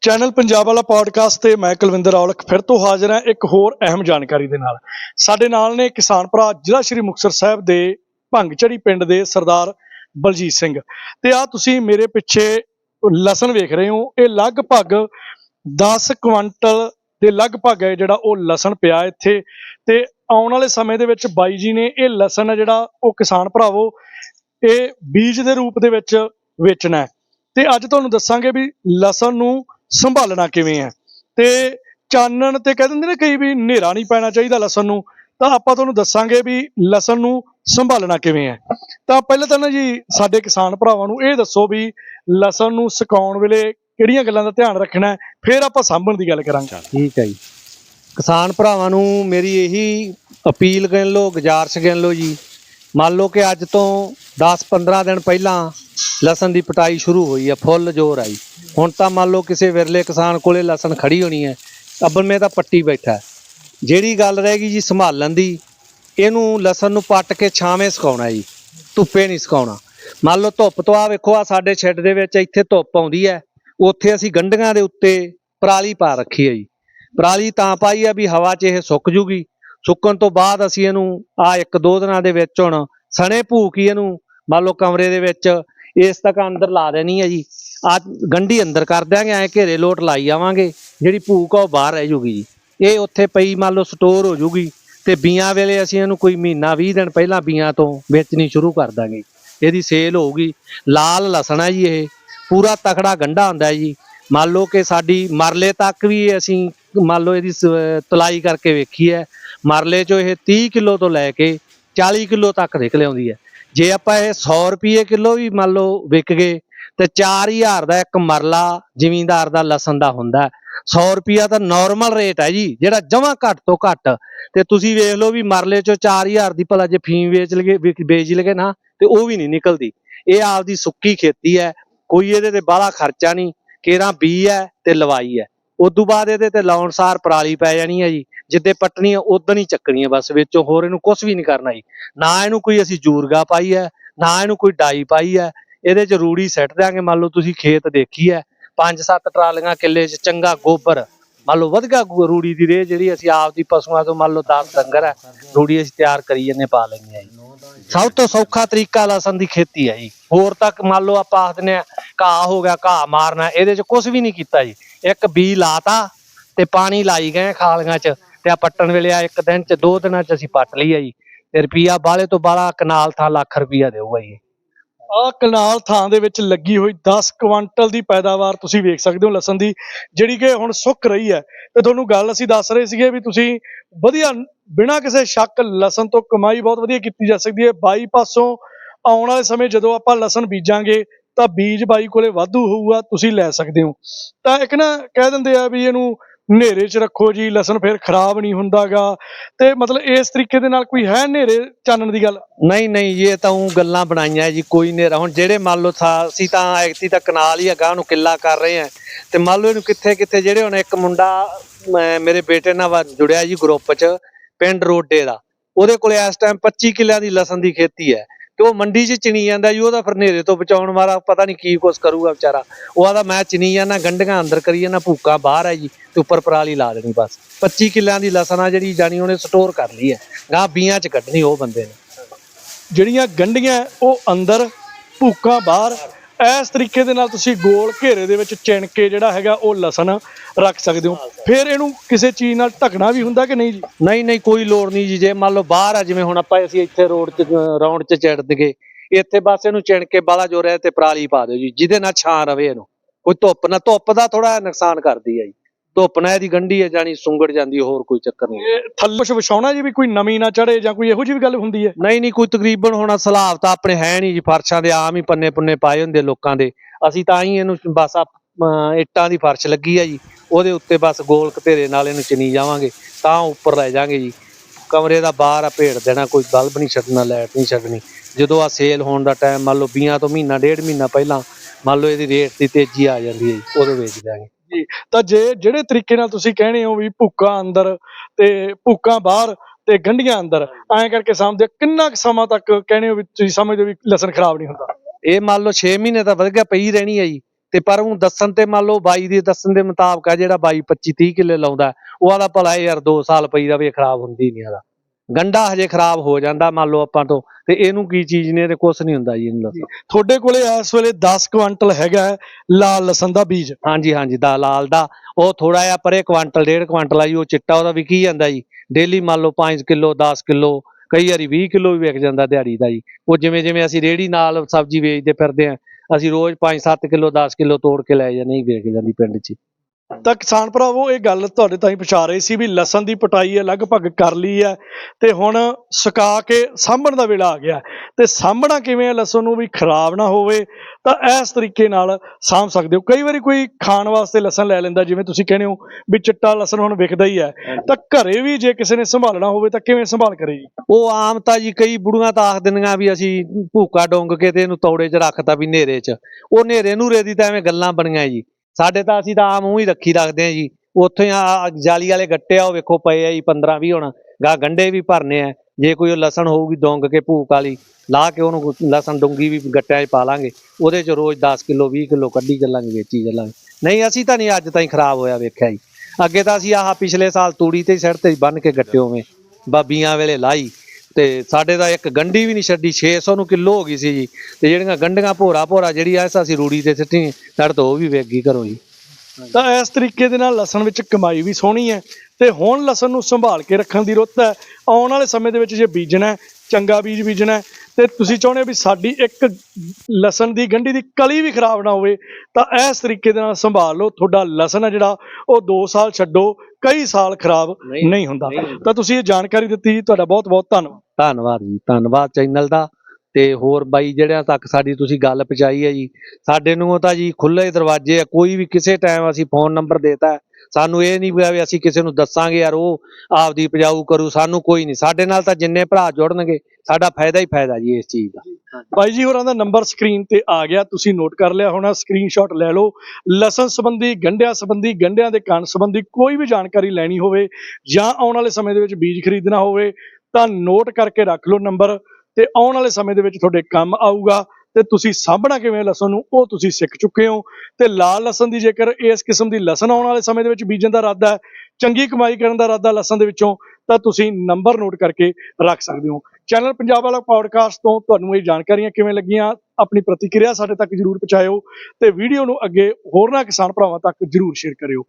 Channel Punjab ਵਾਲਾ podcast ਤੇ ਮੈਂ ਕੁਲਵਿੰਦਰ ਔਲਖ ਫਿਰ ਤੋਂ ਹਾਜ਼ਰ ਹਾਂ ਇੱਕ ਹੋਰ ਅਹਿਮ ਜਾਣਕਾਰੀ ਦੇ ਨਾਲ। ਸਾਡੇ ਨਾਲ ਨੇ ਕਿਸਾਨ ਭਰਾ ਜ਼ਿਲ੍ਹਾ ਸ਼੍ਰੀ ਮੁਕਤਸਰ ਸਾਹਿਬ ਦੇ ਭੰਗਚੜੀ ਪਿੰਡ ਦੇ ਸਰਦਾਰ ਬਲਜੀਤ ਸਿੰਘ। ਤੇ ਆ ਤੁਸੀਂ ਮੇਰੇ ਪਿੱਛੇ ਲਸਣ ਵੇਖ ਰਹੇ ਹੋ, ਇਹ ਲਗਭਗ 10 ਕੁਇੰਟਲ ਦੇ ਲਗਭਗ ਹੈ ਜਿਹੜਾ ਉਹ ਲਸਣ ਪਿਆ ਇੱਥੇ। ਤੇ ਆਉਣ ਵਾਲੇ ਸਮੇਂ ਦੇ ਵਿੱਚ ਬਾਈ ਜੀ ਨੇ ਇਹ ਲਸਣ ਹੈ ਜਿਹੜਾ ਉਹ ਕਿਸਾਨ ਭਰਾਵੋ, ਇਹ ਬੀਜ ਦੇ ਰੂਪ ਦੇ ਵਿੱਚ ਵੇਚਣਾ ਹੈ। ਤੇ ਅੱਜ ਤੁਹਾਨੂੰ ਦੱਸਾਂਗੇ ਵੀ ਲਸਣ ਨੂੰ ਸੰਭਾਲਣਾ ਕਿਵੇਂ ਹੈ। ਤੇ ਚਾਨਣ ਤੇ ਕਹਿ ਦਿੰਦੇ ਨੇ ਕਈ ਵੀ ਹਨੇਰਾ ਨਹੀਂ ਪੈਣਾ ਚਾਹੀਦਾ ਲਸਣ ਨੂੰ। ਤਾਂ ਆਪਾਂ ਤੁਹਾਨੂੰ ਦੱਸਾਂਗੇ ਵੀ ਲਸਣ ਨੂੰ ਸੰਭਾਲਣਾ ਕਿਵੇਂ ਹੈ। ਤਾਂ ਪਹਿਲਾਂ ਤਾਂ ਨਾ ਜੀ ਸਾਡੇ ਕਿਸਾਨ ਭਰਾਵਾਂ ਨੂੰ ਇਹ ਦੱਸੋ ਵੀ ਲਸਣ ਨੂੰ ਸੁਕਾਉਣ ਵੇਲੇ ਕਿਹੜੀਆਂ ਗੱਲਾਂ ਦਾ ਧਿਆਨ ਰੱਖਣਾ ਹੈ, ਫਿਰ ਆਪਾਂ ਸਾਂਭਣ ਦੀ ਗੱਲ ਕਰਾਂਗੇ। ਠੀਕ ਹੈ ਜੀ। ਕਿਸਾਨ ਭਰਾਵਾਂ ਨੂੰ ਮੇਰੀ ਇਹੀ ਅਪੀਲ ਕਹਿਣ ਲੋ ਗੁਜ਼ਾਰਿਸ਼ ਕਹਿਣ ਲੋ ਜੀ। ਮੰਨ ਲਓ ਕਿ ਅੱਜ ਤੋਂ 10-15 ਦਿਨ ਪਹਿਲਾਂ ਲਸਣ ਦੀ ਪਟਾਈ ਸ਼ੁਰੂ ਹੋਈ ਹੈ, ਫੁੱਲ ਜ਼ੋਰ ਆਈ। ਹੁਣ ਤਾਂ ਮੰਨ ਲਓ ਕਿਸੇ ਵਿਰਲੇ ਕਿਸਾਨ ਕੋਲੇ ਲਸਣ ਖੜੀ ਹੋਣੀ ਹੈ ਅੱਬਲ ਮੇ ਤਾਂ ਪੱਟੀ ਬੈਠਾ ਜਿਹੜੀ ਗੱਲ ਰਹਿ ਗਈ ਜੀ ਸੰਭਾਲਣ ਦੀ, ਇਹਨੂੰ ਲਸਣ ਨੂੰ ਪੱਟ ਕੇ ਛਾਵੇਂ ਸੁਕਾਉਣਾ ਜੀ, ਧੁੱਪੇ ਨਹੀਂ ਸੁਕਾਉਣਾ। ਮੰਨ ਲਓ ਧੁੱਪ ਤੋਂ ਆ ਵੇਖੋ ਆ ਸਾਡੇ ਛੱਡ ਦੇ ਵਿੱਚ ਇੱਥੇ ਧੁੱਪ ਆਉਂਦੀ ਹੈ, ਉੱਥੇ ਅਸੀਂ ਗੰਢੀਆਂ ਦੇ ਉੱਤੇ ਪਰਾਲੀ ਪਾ ਰੱਖੀ ਹੈ ਜੀ। ਪਰਾਲੀ ਤਾਂ ਪਾਈ ਆ ਵੀ ਹਵਾ 'ਚ ਇਹ ਸੁੱਕ ਜੂਗੀ ਸੁੱਕਣ ਤੋਂ ਬਾਅਦ ਅਸੀਂ ਇਹਨੂੰ ਆ ਇੱਕ ਦੋ ਦਿਨਾਂ ਦੇ ਵਿੱਚ ਹੁਣ ਸਣੇ ਭੂਕ ਹੀ ਇਹਨੂੰ ਮੰਨ ਲਓ ਕਮਰੇ ਦੇ ਵਿੱਚ ਇਸ ਤੱਕ ਅੰਦਰ ਲਾ ਦੇਣੀ ਹੈ ਜੀ। ਆ ਗੰਢੀ ਅੰਦਰ ਕਰ ਦਿਆਂਗੇ, ਐ ਘੇਰੇ ਲੋਟ ਲਾਈ ਜਾਵਾਂਗੇ ਜਿਹੜੀ ਭੂਕ ਆ ਉਹ ਬਾਹਰ ਰਹਿ ਜੂਗੀ ਜੀ। ਇਹ ਉੱਥੇ ਪਈ ਮੰਨ ਲਓ ਸਟੋਰ ਹੋ ਜੂਗੀ ਤੇ ਬੀਆਂ ਵੇਲੇ ਅਸੀਂ ਇਹਨੂੰ ਕੋਈ ਮਹੀਨਾ 20 ਦਿਨ ਪਹਿਲਾਂ ਬੀਆਂ ਤੋਂ ਵੇਚਣੀ ਸ਼ੁਰੂ ਕਰ ਦਾਂਗੇ ਇਹਦੀ ਸੇਲ ਹੋਊਗੀ, ਲਾਲ ਲਸਣ ਹੈ ਜੀ ਇਹ, ਪੂਰਾ ਤਕੜਾ ਗੰਢਾ ਹੁੰਦਾ ਜੀ। ਮੰਨ ਲਓ ਕਿ ਸਾਡੀ ਮਰਲੇ ਤੱਕ ਵੀ ਇਹ ਅਸੀਂ ਮੰਨ ਲਓ ਇਹਦੀ ਤਲਾਈ ਕਰਕੇ ਵੇਖੀ ਹੈ ਮਰਲੇ ਚੋਂ ਇਹ 30 ਕਿਲੋ ਤੋਂ ਲੈ ਕੇ 40 ਕਿਲੋ ਤੱਕ ਨਿਕਲ ਆਉਂਦੀ ਹੈ। ਜੇ ਆਪਾਂ ਇਹ 100 ਰੁਪਏ ਕਿਲੋ ਵੀ ਮੰਨ ਲਓ ਵਿਕ ਗਏ, ਤੇ 4000 ਦਾ ਇੱਕ ਮਰਲਾ ਜ਼ਿਮੀਂਦਾਰ ਦਾ ਲਸਣ ਦਾ ਹੁੰਦਾ ਹੈ। 100 ਰੁਪਿਆ ਤਾਂ ਨਾਰਮਲ ਰੇਟ ਹੈ ਜੀ, ਜਿਹੜਾ ਜਮਾਂ ਘੱਟ ਤੋਂ ਘੱਟ। ਤੇ ਤੁਸੀਂ ਵੇਖ ਲਓ ਵੀ ਮਰਲੇ ਚੋਂ 4000 ਦੀ ਭਲਾ ਜੇ ਫੀਮ ਵੇਚ ਲਗੇ ਵੇਚ ਲਗੇ ਨਾ, ਤੇ ਉਹ ਵੀ ਨਹੀਂ ਨਿਕਲਦੀ। ਇਹ ਆਪਦੀ ਸੁੱਕੀ ਖੇਤੀ ਹੈ, ਕੋਈ ਇਹਦੇ ਤੇ ਬਾਹਲਾ ਖਰਚਾ ਨਹੀਂ, ਕੇਰਾਂ ਬੀ ਹੈ ਤੇ ਲਵਾਈ ਹੈ। ਉਦੋਂ ਬਾਅਦ ਇਹਦੇ ਤੇ ਲਾਉਣ ਸਾਰ ਪਰਾਲੀ ਪੈ ਜਾਣੀ ਹੈ ਜੀ, ਜਿੱਦੇ ਪੱਟਣੀ ਹੈ ਉਦੋਂ ਹੀ ਚੱਕਣੀ ਹੈ ਬਸ, ਵਿੱਚੋਂ ਹੋਰ ਇਹਨੂੰ ਕੁਝ ਵੀ ਨਹੀਂ ਕਰਨਾ ਜੀ। ਨਾ ਇਹਨੂੰ ਕੋਈ ਅਸੀਂ ਜੂਰਗਾ ਪਾਈ ਹੈ ਨਾ ਇਹਨੂੰ ਕੋਈ ਡਾਈ ਪਾਈ ਹੈ ਇਹਦੇ ਚ ਰੂੜੀ ਸੱਟ ਦਿਆਂਗੇ। ਮੰਨ ਲਓ ਤੁਸੀਂ ਖੇਤ ਦੇਖੀ ਹੈ ਪੰਜ ਸੱਤ ਟਰਾਲੀਆਂ ਕਿੱਲੇ 'ਚ ਚੰਗਾ ਗੋਬਰ, ਮੰਨ ਲਓ ਵਧਗਾ ਰੂੜੀ ਦੀ ਰੇਹ ਜਿਹੜੀ ਅਸੀਂ ਆਪਦੀ ਪਸ਼ੂਆਂ ਤੋਂ ਮੰਨ ਲਓ 10 ਡੰਗਰ ਹੈ ਰੂੜੀ ਅਸੀਂ ਤਿਆਰ ਕਰੀ ਜੰਨੇ ਪਾ ਲੈਂਦੇ ਆ ਜੀ। ਸਭ ਤੋਂ ਸੌਖਾ ਤਰੀਕਾ ਲਸਣ ਦੀ ਖੇਤੀ ਹੈ ਜੀ। ਹੋਰ ਤੱਕ ਮੰਨ ਲਓ ਆਪਾਂ ਆਖਦੇ ਨੇ ਘਾਹ ਹੋ ਗਿਆ, ਘਾਹ ਮਾਰਨਾ, ਇਹਦੇ 'ਚ ਕੁਝ ਵੀ ਨਹੀਂ ਕੀਤਾ ਜੀ। ਇੱਕ ਬੀ ਲਾਤਾ ਤੇ ਪਾਣੀ ਲਾਈ ਗਏ ਖਾਲੀਆਂ 'ਚ ਤੇ ਆ ਪੱਟਣ ਵੇਲੇ ਆ ਇੱਕ ਦਿਨ 'ਚ, ਦੋ ਦਿਨਾਂ 'ਚ ਅਸੀਂ ਪੱਟ ਲਈ ਆ ਜੀ। ਤੇ ਰੁਪਿਆ ਬਾਲੇ ਤੋਂ ਬਾਲਾ ਕਨਾਲ ਥਾਂ ਲੱਖ ਰੁਪਿਆ ਦੇਊਗਾ ਜੀ ਆਹ ਕਨਾਲ ਥਾਂ ਦੇ ਵਿੱਚ ਲੱਗੀ ਹੋਈ 10 ਕੁਇੰਟਲ ਦੀ ਪੈਦਾਵਾਰ ਤੁਸੀਂ ਵੇਖ ਸਕਦੇ ਹੋ ਲਸਣ ਦੀ, ਜਿਹੜੀ ਕਿ ਹੁਣ ਸੁੱਕ ਰਹੀ ਹੈ। ਤੇ ਤੁਹਾਨੂੰ ਗੱਲ ਅਸੀਂ ਦੱਸ ਰਹੇ ਸੀਗੇ ਵੀ ਤੁਸੀਂ ਵਧੀਆ, ਬਿਨਾਂ ਕਿਸੇ ਸ਼ੱਕ ਲਸਣ ਤੋਂ ਕਮਾਈ ਬਹੁਤ ਵਧੀਆ ਕੀਤੀ ਜਾ ਸਕਦੀ ਹੈ। ਬਾਈ ਪਾਸੋਂ ਆਉਣ ਵਾਲੇ ਸਮੇਂ ਜਦੋਂ ਆਪਾਂ ਲਸਣ ਬੀਜਾਂਗੇ ਤਾਂ ਬੀਜ ਬਾਈ ਕੋਲੇ ਵਾਧੂ ਹੋਊਗਾ, ਤੁਸੀਂ ਲੈ ਸਕਦੇ ਹੋ। ਤਾਂ ਇੱਕ ਨਾ ਕਹਿ ਦਿੰਦੇ ਆ ਵੀ ਇਹਨੂੰ ਹਨੇਰੇ 'ਚ ਰੱਖੋ ਜੀ, ਲਸਣ ਫਿਰ ਖਰਾਬ ਨਹੀਂ ਹੁੰਦਾਗਾ। ਤੇ ਮਤਲਬ ਇਸ ਤਰੀਕੇ ਦੇ ਨਾਲ ਕੋਈ ਹੈ ਹਨੇਰੇ ਚਾਨਣ ਦੀ ਗੱਲ? ਨਹੀਂ ਨਹੀਂ ਇਹ ਤਾਂ ਉਹ ਗੱਲਾਂ ਬਣਾਈਆਂ ਜੀ, ਕੋਈ ਹਨੇਰਾ। ਹੁਣ ਜਿਹੜੇ ਮੰਨ ਲਓ ਥਾ- ਅਸੀਂ ਤਾਂ ਐਕਤੀ ਤਾਂ ਕਨਾਲ ਹੀ ਹੈਗਾ, ਉਹਨੂੰ ਕਿੱਲਾ ਕਰ ਰਹੇ ਆ ਤੇ ਮੰਨ ਲਓ ਇਹਨੂੰ ਕਿੱਥੇ ਕਿੱਥੇ ਜਿਹੜੇ ਹੁਣ ਇੱਕ ਮੁੰਡਾ, ਮੈਂ- ਮੇਰੇ ਬੇਟੇ ਨਾਲ ਜੁੜਿਆ ਜੀ ਗਰੁੱਪ 'ਚ, ਪਿੰਡ ਰੋਡੇ ਦਾ। ਉਹਦੇ ਕੋਲੇ ਇਸ ਟਾਈਮ 25 ਕਿੱਲਿਆਂ ਦੀ ਲਸਣ ਦੀ ਖੇਤੀ ਹੈ। ਤੇ ਉਹ ਮੰਡੀ 'ਚ ਚਿਣੀ ਜਾਂਦਾ ਜੀ, ਉਹਦਾ ਫਿਰ ਹਨੇਰੇ ਤੋਂ ਬਚਾਉਣ ਵਾਲਾ ਪਤਾ ਨਹੀਂ ਕੀ ਕੁਛ ਕਰੂਗਾ ਵਿਚਾਰਾ। ਉਹ ਆਦਾ ਮੈਂ ਚਿਣੀ ਜਾਂਦਾ ਗੰਢੀਆਂ ਅੰਦਰ ਕਰੀ ਜਾਂਦਾ ਭੂਕਾ ਬਾਹਰ ਹੈ ਜੀ, ਤੇ ਉੱਪਰ ਪਰਾਲੀ ਲਾ ਦੇਣੀ ਬਸ। 25 ਕਿੱਲਿਆਂ ਦੀ ਲਸਣ ਆ ਜਿਹੜੀ ਜਾਨੀ ਉਹਨੇ ਸਟੋਰ ਕਰ ਲਈ ਹੈ। ਗਾਂ ਬੀਆਂ 'ਚ ਕੱਢਣੀ ਉਹ ਬੰਦੇ ਨੇ। ਜਿਹੜੀਆਂ ਗੰਢੀਆਂ ਉਹ ਅੰਦਰ, ਭੂਕਾਂ ਬਾਹਰ ਇਸ ਤਰੀਕੇ ਦੇ ਨਾਲ ਤੁਸੀਂ ਗੋਲ ਘੇਰੇ ਦੇ ਵਿੱਚ ਚਿਣ ਕੇ ਜਿਹੜਾ ਹੈਗਾ ਉਹ ਲਸਣ ਰੱਖ ਸਕਦੇ ਹੋ। ਫਿਰ ਇਹਨੂੰ ਕਿਸੇ ਚੀਜ਼ ਨਾਲ ਢਕਣਾ ਵੀ ਹੁੰਦਾ ਕਿ ਨਹੀਂ ਜੀ? ਨਹੀਂ ਨਹੀਂ ਕੋਈ ਲੋੜ ਨਹੀਂ ਜੀ। ਜੇ ਮੰਨ ਲਓ ਬਾਹਰ ਆ ਜਿਵੇਂ ਹੁਣ ਆਪਾਂ ਅਸੀਂ ਇੱਥੇ ਰੋਡ 'ਚ ਰੌਂਡ 'ਚ ਚੜ ਦਗੇ ਇੱਥੇ ਬਸ ਇਹਨੂੰ ਚਿਣ ਕੇ ਬਾਲਾ ਜੋ ਰਿਹਾ ਤੇ ਪਰਾਲੀ ਪਾ ਦਿਓ ਜੀ ਜਿਹਦੇ ਨਾਲ ਛਾਂ ਰਵੇ ਇਹਨੂੰ। ਕੋਈ ਧੁੱਪ ਨਾ ਧੁੱਪ ਦਾ ਥੋੜਾ ਨੁਕਸਾਨ ਕਰਦੀ ਹੈ ਜੀ। ਧੁੱਪ ਨਾਲ ਇਹਦੀ ਗੰਢੀ ਹੈ ਜਾਨੀ ਸੁੰਗੜ ਜਾਂਦੀ ਹੈ, ਹੋਰ ਕੋਈ ਚੱਕਰ ਨਹੀਂ। ਇਹ ਥੱਲੇ ਕੁਛ ਵਿਛਾਉਣਾ ਜੀ ਵੀ ਕੋਈ ਨਮੀ ਨਾ ਚੜੇ ਜਾਂ ਕੋਈ ਇਹੋ ਜਿਹੀ ਵੀ ਗੱਲ ਹੁੰਦੀ ਹੈ? ਨਹੀਂ ਨਹੀਂ ਕੋਈ ਤਕਰੀਬਨ ਹੁਣ ਸਲਾਬ ਤਾਂ ਆਪਣੇ ਹੈ ਨਹੀਂ ਜੀ ਫਰਸ਼ਾਂ ਦੇ ਆਮ ਹੀ ਪੰਨੇ ਪੁੰਨੇ ਪਾਏ ਹੁੰਦੇ ਲੋਕਾਂ ਦੇ। ਅਸੀਂ ਤਾਂ ਹੀ ਇਹਨੂੰ ਬਸ ਆ ਅਮ ਇੱਟਾਂ ਦੀ ਫਰਸ਼ ਲੱਗੀ ਆ ਜੀ। ਉਹਦੇ ਉੱਤੇ ਬਸ ਗੋਲ ਘਤੇਰੇ ਨਾਲ ਇਹਨੂੰ ਚਿਣੀ ਜਾਵਾਂਗੇ ਤਾਂ ਉੱਪਰ ਲੈ ਜਾਾਂਗੇ ਜੀ। ਕਮਰੇ ਦਾ ਬਾਹਰ ਆ ਭੇੜ ਦੇਣਾ ਕੋਈ ਬਲਬ ਨਹੀਂ ਛੱਡਣਾ ਲਾਈਟ ਨਹੀਂ ਛੱਡਣੀ। ਜਦੋਂ ਆ ਸੇਲ ਹੋਣ ਦਾ ਟਾਈਮ ਮੰਨ ਲਓ 20 ਤੋਂ ਮਹੀਨਾ ਡੇਢ ਮਹੀਨਾ ਪਹਿਲਾਂ ਮੰਨ ਲਓ ਇਹਦੀ ਰੇਟ ਦੀ ਤੇਜ਼ੀ ਆ ਜਾਂਦੀ ਹੈ ਜੀ ਉਦੋਂ ਵੇਚ ਦਿਆਂਗੇ। ਜੀ ਤਾਂ ਜੇ ਜਿਹੜੇ ਤਰੀਕੇ ਨਾਲ ਤੁਸੀਂ ਕਹਿਣੇ ਹੋ ਵੀ ਭੁੱਕਾਂ ਅੰਦਰ ਤੇ ਭੁੱਕਾਂ ਬਾਹਰ ਤੇ ਗੰਢੀਆਂ ਅੰਦਰ ਐਂ ਕਰਕੇ ਸਮਝਦੇ ਕਿੰਨਾ ਕੁ ਸਮਾਂ ਤੱਕ ਕਹਿਣੇ ਹੋ ਵੀ ਤੁਸੀਂ ਸਮਝਦੇ ਹੋ ਵੀ ਲਸਣ ਖਰਾਬ ਨਹੀਂ ਹੁੰਦਾ? ਇਹ ਮੰਨ ਲਓ 6 ਮਹੀਨੇ ਤਾਂ ਵਧ ਗਿਆ ਪਈ ਰਹਿਣੀ ਹੈ ਜੀ। ਤੇ ਪਰ ਉਹ ਦੱਸਣ ਤੇ ਮੰਨ ਲਓ ਬਾਈ ਦੇ ਦੱਸਣ ਦੇ ਮੁਤਾਬਕ ਆ ਜਿਹੜਾ ਬਾਈ 25 30 ਕਿੱਲੇ ਲਾਉਂਦਾ ਉਹ ਆਦਾ ਭਲਾ ਯਾਰ 2 ਸਾਲ ਪਈ ਰਵੇ ਖਰਾਬ ਹੁੰਦੀ ਨਹੀਂ ਆਦਾ ਗੰਡਾ ਹਜੇ ਖਰਾਬ ਹੋ ਜਾਂਦਾ ਮੰਨ ਲਓ ਆਪਾਂ ਤੋਂ। ਤੇ ਇਹਨੂੰ ਕੀ ਚੀਜ਼ ਨੇ ਤੇ ਕੁਛ ਨਹੀਂ ਹੁੰਦਾ ਜੀ ਇਹਨੂੰ ਤੁਹਾਡੇ ਕੋਲੇ ਇਸ ਵੇਲੇ 10 ਕੁਆਂਟਲ ਹੈਗਾ ਹੈ ਲਾਲ ਲਸਣ ਦਾ ਬੀਜ। ਹਾਂਜੀ ਹਾਂਜੀ ਦਾ ਲਾਲ ਦਾ। ਉਹ ਥੋੜਾ ਜਿਹਾ ਪਰੇ ਕੁਆਂਟਲ ਡੇਢ ਕੁਆਂਟਲ ਆ ਜੀ ਉਹ ਚਿੱਟਾ ਉਹਦਾ ਵਿਕੀ ਜਾਂਦਾ ਜੀ। ਡੇਲੀ ਮੰਨ ਲਓ 5 ਕਿਲੋ 10 ਕਿਲੋ ਕਈ ਵਾਰੀ 20 ਕਿਲੋ ਵੀ ਵਿਕ ਜਾਂਦਾ ਦਿਹਾੜੀ ਦਾ ਜੀ। ਉਹ ਜਿਵੇਂ ਜਿਵੇਂ ਅਸੀਂ ਰੇੜੀ ਨਾਲ ਸਬਜ਼ੀ ਵੇਚਦੇ ਫਿਰਦੇ ਆ ਅਸੀਂ ਰੋਜ਼ 5-7 ਕਿਲੋ 10 ਕਿਲੋ ਤੋੜ ਕੇ ਲੈ ਜਾਂਦੇ ਹੀ ਵੇਚ ਜਾਂਦੀ ਪਿੰਡ 'ਚ। ਤਾਂ ਕਿਸਾਨ ਭਰਾਵੋ ਇਹ ਗੱਲ ਤੁਹਾਡੇ ਤਾਈਂ ਪਹੁੰਚਾ ਰਹੇ ਸੀ ਵੀ ਲਸਣ ਦੀ ਪਟਾਈ ਹੈ ਲਗਭਗ ਕਰ ਲਈ ਹੈ ਤੇ ਹੁਣ ਸੁਕਾ ਕੇ ਸਾਂਭਣ ਦਾ ਵੇਲਾ ਆ ਗਿਆ ਤੇ ਸਾਂਭਣਾ ਕਿਵੇਂ ਹੈ? ਲਸਣ ਨੂੰ ਵੀ ਖਰਾਬ ਨਾ ਹੋਵੇ ਤਾਂ ਇਸ ਤਰੀਕੇ ਨਾਲ ਸਾਂਭ ਸਕਦੇ ਹੋ। ਕਈ ਵਾਰੀ ਕੋਈ ਖਾਣ ਵਾਸਤੇ ਲਸਣ ਲੈ ਲੈਂਦਾ ਜਿਵੇਂ ਤੁਸੀਂ ਕਹਿੰਦੇ ਹੋ ਵੀ ਚਿੱਟਾ ਲਸਣ ਹੁਣ ਵਿਕਦਾ ਹੀ ਹੈ। ਤਾਂ ਘਰੇ ਵੀ ਜੇ ਕਿਸੇ ਨੇ ਸੰਭਾਲਣਾ ਹੋਵੇ ਤਾਂ ਕਿਵੇਂ ਸੰਭਾਲ ਕਰੇ ਜੀ? ਉਹ ਆਮ ਤਾਂ ਜੀ ਕਈ ਬੁੜੀਆਂ ਤਾਂ ਆਖ ਦਿੰਦੀਆਂ ਵੀ ਅਸੀਂ ਭੂਕਾ ਡੋਂਗ ਕੇ ਤੇ ਇਹਨੂੰ ਤੌੜੇ 'ਚ ਰੱਖਤਾ ਵੀ ਨੇਰੇ 'ਚ। ਉਹ ਨੇਰੇ ਨੂਰੇ ਦੀ ਤਾਂ ਐਵੇਂ ਗੱਲਾਂ ਬਣੀਆਂ ਜੀ। ਸਾਡੇ ਤਾਂ ਅਸੀਂ ਤਾਂ ਆਮ ਉਹ ਹੀ ਰੱਖੀ ਰੱਖਦੇ ਆ ਜੀ। ਉੱਥੇ ਆ ਜਾਲੀ ਵਾਲੇ ਗੱਟੇ ਆ, ਉਹ ਵੇਖੋ ਪਏ ਆ ਜੀ 15 20 ਹੁਣ। ਗਾ ਗੰਡੇ ਵੀ ਭਰਨੇ ਆ। ਜੇ ਕੋਈ ਉਹ ਲਸਣ ਹੋਊਗੀ ਡੋਂਗ ਕੇ ਭੂਕ ਵਾਲੀ, ਲਾ ਕੇ ਉਹਨੂੰ ਲਸਣ ਡੁੰਗੀ ਵੀ ਗੱਟਿਆਂ 'ਚ ਪਾ ਲਾਂਗੇ। ਉਹਦੇ 'ਚ ਰੋਜ਼ 10 ਕਿਲੋ 20 ਕਿਲੋ ਕੱਢੀ ਚੱਲਾਂਗੇ, ਵੇਚੀ ਚੱਲਾਂਗੇ। ਨਹੀਂ, ਅਸੀਂ ਤਾਂ ਨਹੀਂ ਅੱਜ ਤਾਈਂ ਖਰਾਬ ਹੋਇਆ ਵੇਖਿਆ ਜੀ। ਅੱਗੇ ਤਾਂ ਅਸੀਂ ਆਹ ਪਿਛਲੇ ਸਾਲ ਤੂੜੀ ਤੇ ਸਿਰ ਤੇ ਬੰਨ ਕੇ ਗੱਟੇ ਉਵੇਂ, ਬਾਬੀਆਂ ਵੇਲੇ ਲਾਈ। ਤੇ ਸਾਡੇ ਦਾ ਇੱਕ ਗੰਢੀ ਵੀ ਨਹੀਂ ਛੱਡੀ 600 ਨੂੰ ਕਿਲੋ ਹੋ ਗਈ ਸੀ ਜੀ। ਤੇ ਜਿਹੜੀਆਂ ਗੰਢੀਆਂ ਭੋਰਾ ਭੋਰਾ ਜਿਹੜੀ ਐ ਅਸੀਂ ਰੂੜੀ ਤੇ ਸਿੱਟੀ ਸਾਡੇ ਤੋਂ ਉਹ ਵੀ ਵੇਚ ਗਈ ਘਰੋਂ ਜੀ। ਤਾਂ ਇਸ ਤਰੀਕੇ ਦੇ ਨਾਲ ਲਸਣ ਵਿੱਚ ਕਮਾਈ ਵੀ ਸੋਹਣੀ ਹੈ ਤੇ ਹੁਣ ਲਸਣ ਨੂੰ ਸੰਭਾਲ ਕੇ ਰੱਖਣ ਦੀ ਰੁੱਤ ਹੈ। ਆਉਣ ਵਾਲੇ ਸਮੇਂ ਦੇ ਵਿੱਚ ਜੇ ਬੀਜਣਾ ਚੰਗਾ ਬੀਜ ਬੀਜਣਾ ਹੈ, ਤੇ ਤੁਸੀਂ ਚਾਹੁੰਦੇ ਹੋ ਵੀ ਸਾਡੀ ਇੱਕ ਲਸਣ ਦੀ ਗੰਢੀ ਦੀ ਕਲੀ ਵੀ ਖਰਾਬ ਨਾ ਹੋਵੇ ਤਾਂ ਇਸ ਤਰੀਕੇ ਦੇ ਨਾਲ ਸੰਭਾਲ ਲਓ। ਤੁਹਾਡਾ ਲਸਣ ਹੈ ਜਿਹੜਾ ਉਹ 2 ਸਾਲ ਛੱਡੋ। ਕਈ ਸਾਲ ਖਰਾਬ ਨਹੀਂ- ਨਹੀਂ ਹੁੰਦਾ ਨਹੀਂ ਹੁੰਦਾ। ਤਾਂ ਤੁਸੀਂ ਇਹ ਜਾਣਕਾਰੀ ਦਿੱਤੀ ਤੁਹਾਡਾ ਬਹੁਤ ਬਹੁਤ ਧੰਨਵਾਦ ਧੰਨਵਾਦ ਜੀ ਧੰਨਵਾਦ ਚੈਨਲ ਦਾ ਤੇ ਹੋਰ ਬਾਈ ਜਿਹੜਿਆਂ ਤੱਕ ਸਾਡੀ ਤੁਸੀਂ ਗੱਲ ਪਹੁੰਚਾਈ ਹੈ ਜੀ ਸਾਡੇ ਨੂੰ ਤਾਂ ਜੀ ਖੁੱਲੇ ਦਰਵਾਜ਼ੇ ਆ ਕੋਈ ਵੀ ਕਿਸੇ ਟਾਈਮ ਅਸੀਂ ਫੋਨ ਨੰਬਰ ਦੇਤਾ ਹੈ। ਸਾਨੂੰ ਇਹ ਨਹੀਂ ਵੀ ਅਸੀਂ ਕਿਸੇ ਨੂੰ ਦੱਸਾਂਗੇ ਯਾਰ ਉਹ ਆਪਦੀ ਉਪਜਾਊ ਕਰੂ ਸਾਨੂੰ ਕੋਈ ਨਹੀਂ। ਸਾਡੇ ਨਾਲ ਤਾਂ ਜਿੰਨੇ ਭਰਾ ਜੁੜਨਗੇ ਸਾਡਾ ਫਾਇਦਾ ਹੀ ਫਾਇਦਾ ਜੀ ਇਸ ਚੀਜ਼ ਦਾ। ਬਾਈ ਜੀ। ਹੋਰਾਂ ਦਾ ਨੰਬਰ ਸਕਰੀਨ ਤੇ ਆ ਗਿਆ ਤੁਸੀਂ ਨੋਟ ਕਰ ਲਿਆ ਹੋਣਾ ਸਕਰੀਨਸ਼ਾਟ ਲੈ ਲਓ। ਲਸਣ ਸੰਬੰਧੀ ਗੰਡਿਆਂ ਸੰਬੰਧੀ ਗੰਡਿਆਂ ਦੇ ਕਣ ਸੰਬੰਧੀ ਕੋਈ ਵੀ ਜਾਣਕਾਰੀ ਲੈਣੀ ਹੋਵੇ ਜਾਂ ਆਉਣ ਵਾਲੇ ਸਮੇਂ ਦੇ ਵਿੱਚ ਬੀਜ ਖਰੀਦਣਾ ਹੋਵੇ ਤਾਂ ਨੋਟ ਕਰਕੇ ਰੱਖ ਲਓ ਨੰਬਰ ਤੇ ਆਉਣ ਵਾਲੇ ਸਮੇਂ ਦੇ ਵਿੱਚ ਤੁਹਾਡੇ ਕੰਮ ਆਊਗਾ। ਤੇ ਤੁਸੀਂ ਸਾਂਭਣਾ ਕਿਵੇਂ ਲਸਣ ਨੂੰ, ਉਹ ਤੁਸੀਂ ਸਿੱਖ ਚੁੱਕੇ ਹੋ। ਤੇ ਲਾਲ ਲਸਣ ਦੀ ਜੇਕਰ ਇਸ ਕਿਸਮ ਦੀ ਲਸਣ ਆਉਣ ਵਾਲੇ ਸਮੇਂ ਦੇ ਵਿੱਚ ਬੀਜਣ ਦਾ ਇਰਾਦਾ ਹੈ, ਚੰਗੀ ਕਮਾਈ ਕਰਨ ਦਾ ਇਰਾਦਾ ਲਸਣ ਦੇ ਵਿੱਚੋਂ, ਤਾਂ ਤੁਸੀਂ ਨੰਬਰ ਨੋਟ ਕਰਕੇ ਰੱਖ ਸਕਦੇ ਹੋ। ਚੈਨਲ ਪੰਜਾਬ ਵਾਲਾ ਪੌਡਕਾਸਟ ਤੋਂ ਤੁਹਾਨੂੰ ਇਹ ਜਾਣਕਾਰੀਆਂ ਕਿਵੇਂ ਲੱਗੀਆਂ, ਆਪਣੀ ਪ੍ਰਤੀਕਿਰਿਆ ਸਾਡੇ ਤੱਕ ਜਰੂਰ ਪਹੁੰਚਾਇਓ ਤੇ ਵੀਡੀਓ ਨੂੰ ਅੱਗੇ ਹੋਰਨਾਂ ਕਿਸਾਨ ਭਰਾਵਾਂ ਤੱਕ ਜਰੂਰ ਸ਼ੇਅਰ ਕਰਿਓ।